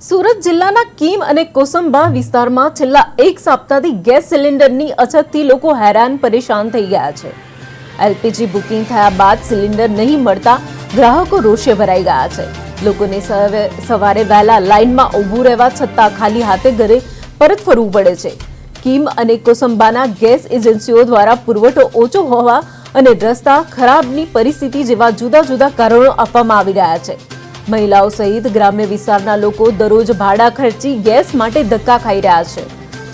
સુરત જિલ્લાના કીમ અને કોસંબા વિસ્તારમાં છેલ્લા એક સપ્તાહથી ગેસ સિલિન્ડરની અછતથી લોકો હેરાન પરેશાન થઈ ગયા છે. એલપીજી બુકિંગ થયા બાદ સિલિન્ડર નહીં મળતા ગ્રાહકો રોષે ભરાઈ ગયા છે. લોકોને સવે- સવારે વહેલા લાઇનમાં ઊભું રહેવા છતાં ખાલી હાથે ઘરે પરત ફરવું પડે છે. કીમ અને કોસંબાના ગેસ એજન્સીઓ દ્વારા પુરવઠો ઓછો હોવા અને રસ્તા ખરાબની પરિસ્થિતિ જેવા જુદા જુદા કારણો આપવામાં આવી રહ્યા છે. મહિલાઓ સહિત ગ્રામ્ય વિસ્તારના લોકો દરરોજ ભાડા ખર્ચી ગેસ માટે ધક્કા ખાઈ રહ્યા છે.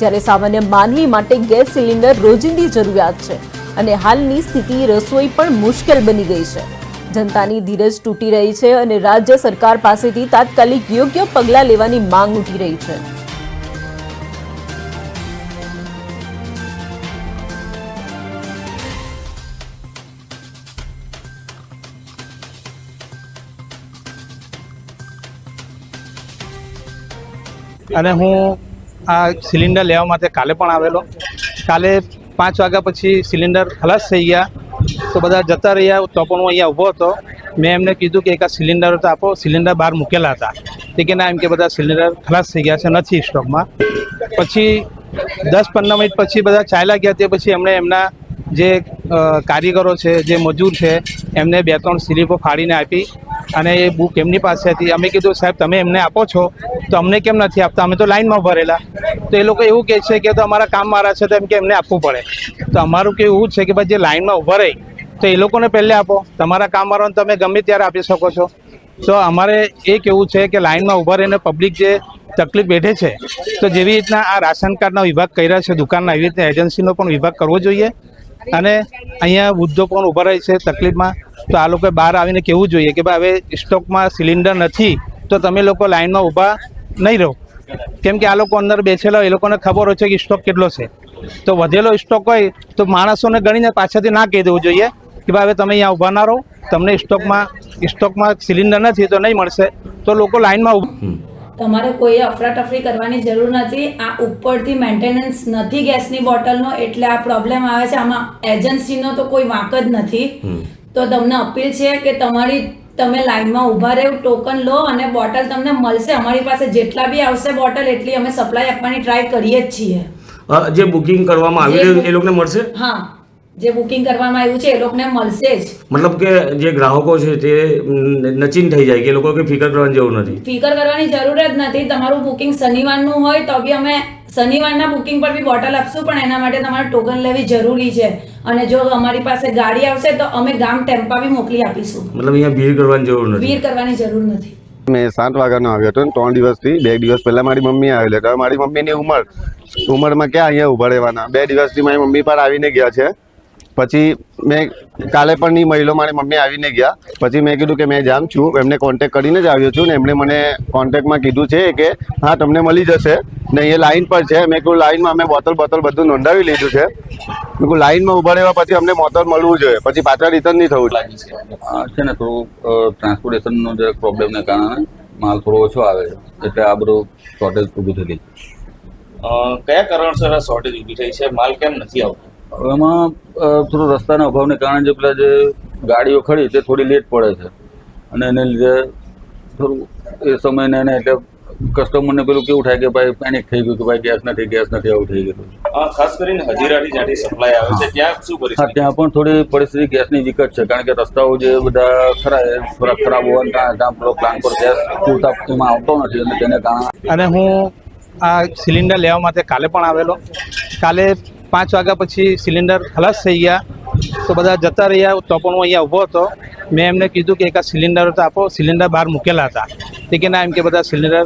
જ્યારે સામાન્ય માનવી માટે ગેસ સિલિન્ડર રોજિંદી જરૂરિયાત છે અને હાલની સ્થિતિ રસોઈ પણ મુશ્કેલ બની ગઈ છે. જનતાની ધીરજ તૂટી રહી છે અને રાજ્ય સરકાર પાસેથી તાત્કાલિક યોગ્ય પગલાં લેવાની માંગ ઉઠી રહી છે. અને હું આ સિલિન્ડર લેવા માટે કાલે પણ આવેલો. કાલે પાંચ વાગ્યા પછી સિલિન્ડર ખલાસ થઈ ગયા. તો બધા જતા રહ્યા, તો પણ હું અહીંયા ઊભો હતો. મેં એમને કીધું કે એક આ સિલિન્ડર તો આપો, સિલિન્ડર બહાર મૂકેલા હતા. તે કે ના, એમ કે બધા સિલિન્ડર ખલાસ થઈ ગયા છે, નથી સ્ટોકમાં. પછી દસ પંદર મિનિટ પછી બધા ચાલ્યા ગયા, તે પછી એમણે એમના જે કારીગરો છે, જે મજૂર છે, એમને બે ત્રણ સ્લીપો ફાડીને આપી. અને એ બુક એમની પાસે હતી અમે કીધું, સાહેબ, તમે એમને આપો છો, તો અમને કેમ નથી આપતા? અમે તો લાઇનમાં ભરેલા. તો એ લોકો એવું કહે છે કે, તો અમારા કામ મારા છે, તો એમ કે એમને આપવું પડે. તો અમારું કેવું એવું છે કે, ભાઈ, જે લાઇનમાં ઊભા રહી, તો એ લોકોને પહેલે આપો. તમારા કામ મારવાનું તમે ગમે ત્યારે આપી શકો છો. તો અમારે એ કેવું છે કે લાઇનમાં ઊભા રહીને પબ્લિક જે તકલીફ બેઠે છે, તો જેવી રીતના આ રાશન કાર્ડના વિભાગ કર્યા છે, દુકાનના, એવી રીતના એજન્સીનો પણ વિભાગ કરવો જોઈએ. અને અહીંયા વૃદ્ધો પણ ઊભા રહે છે તકલીફમાં. તો આ લોકોએ બહાર આવીને કહેવું જોઈએ કે ભાઈ, હવે સ્ટોકમાં સિલિન્ડર નથી, તો તમે લોકો લાઇનમાં ઊભા નહીં રહો. કેમ કે આ લોકો અંદર બેસેલા હોય, એ લોકોને ખબર હોય છે કે સ્ટોક કેટલો છે. તો વધેલો સ્ટોક હોય, તો માણસોને ગણીને પાછળથી ના કહી દેવું જોઈએ કે ભાઈ, હવે તમે અહીંયા ઊભા ના રહો. તમને સ્ટોકમાં સ્ટોકમાં સિલિન્ડર નથી, તો નહીં મળશે. તો લોકો લાઇનમાં ઊભા તમારે કોઈ અફરાતફરી કરવાની જરૂર નથી. આ ઉપરથી મેન્ટેનન્સ નથી ગેસની બોટલનો એટલે આ પ્રોબ્લેમ આવે છે. આમાં એજન્સીનો તો કોઈ વાંક જ નથી. તો તમને અપીલ છે કે તમારી તમે લાઈનમાં ઊભા રહેવું ટોકન લો અને બોટલ તમને મળશે. અમારી પાસે જેટલા બી આવશે બોટલ એટલી અમે સપ્લાય આપવાની ટ્રાય કરીએ જ છીએ. જે બુકિંગ કરવામાં આવી રહ્યું એ લોકોને મળશે? હા. જે બુકિંગ કરવામાં આવ્યું છે એ લોકોને મળશે જ. મતલબ કે જે ગ્રાહકો છે તે નચીન થઈ જાય કે એ લોકો કે ફિકર કરવાની જરૂર નથી. ફિકર કરવાની જરૂર જ નથી. તમારું બુકિંગ શનિવારનું હોય તો બી અમે શનિવારના બુકિંગ પર બી બોટલ આપશું પણ એના માટે તમારે ટોકન લેવી જરૂરી છે. અને જો અમારી પાસે ગાડી આવશે તો અમે ગામ ટેમ્પા બી મોકલી આપીશું. મતલબ અહીંયા ભીડ કરવાની જરૂર નથી. ભીડ કરવાની જરૂર નથી. મેં સાત વાગ્યાનો આવ્યો હતો ને ત્રણ દિવસથી. બે દિવસ પહેલાં મારી મમ્મી આવેલી તો મારી મમ્મીની ઉંમર. ઉંમરમાં ક્યાં અહીંયા ઊભા રહેવાના? બે દિવસથી મારી મમ્મી પર આવીને ગયા છે. પછી મેં કાલે પણ નહીં મહિલો મારી મમ્મી આવીને ગયા. પછી મેં કીધું કે મેં જામ છું. એમને કોન્ટેક કરીને જ આવ્યો છું ને એમણે મને કોન્ટેકમાં કીધું છે કે હા તમને મળી જશે. ને એ લાઇન પર છે. મેં કહ્યું લાઈનમાં અમે બોટલ બોટલ બધું નોંધાવી લીધું છે. મેં કહું લાઇનમાં ઊભા રહેવા પછી અમને બોટલ મળવું જોઈએ. પછી પાછા રિટર્ન નહીં થવું છે ને થોડું ટ્રાન્સપોર્ટેશનનો જે પ્રોબ્લેમને કારણે માલ થોડો ઓછો આવે છે. એટલે આ બધું શોર્ટેજ ઊભું થતી અ, કયા કારણસર આ શોર્ટેજ ઊભી થઈ છે? માલ કેમ નથી આવતો? એમાં થોડો રસ્તાના અભાવને કારણે જે પેલા જે ગાડીઓ ખડી તે થોડી લેટ પડે છે. અને એને લીધે થોડું એ સમયને એને એટલે કસ્ટમરને પેલું કેવું થાય કે ભાઈ પેનિક થઈ ગયું કે ભાઈ ગેસ નથી ગેસ નથી આવું થઈ ગયું. ખાસ કરીને હજીરાથી જ્યાંથી સપ્લાય આવે છે ત્યાં શું હા ત્યાં પણ થોડી પરિસ્થિતિ ગેસની વિકટ છે કારણ કે રસ્તાઓ જે બધા ખરા એ થોડા ખરાબ હોવાને કારણે ત્યાં પેલો પ્લાન પર ગેસ પૂરતા એમાં આવતો નથી અને તેને કારણે અને હું આ સિલિન્ડર લેવા માટે કાલે પણ આવેલો. કાલે પાંચ વાગ્યા પછી સિલિન્ડર ખલાસ થઈ ગયા. તો બધા જતા રહ્યા તો પણ હું અહીંયા ઊભો હતો. મેં એમને કીધું કે એક સિલિન્ડર તો આપો, સિલિન્ડર બહાર મૂકેલા હતા. તે કે ના, એમ કે બધા સિલિન્ડર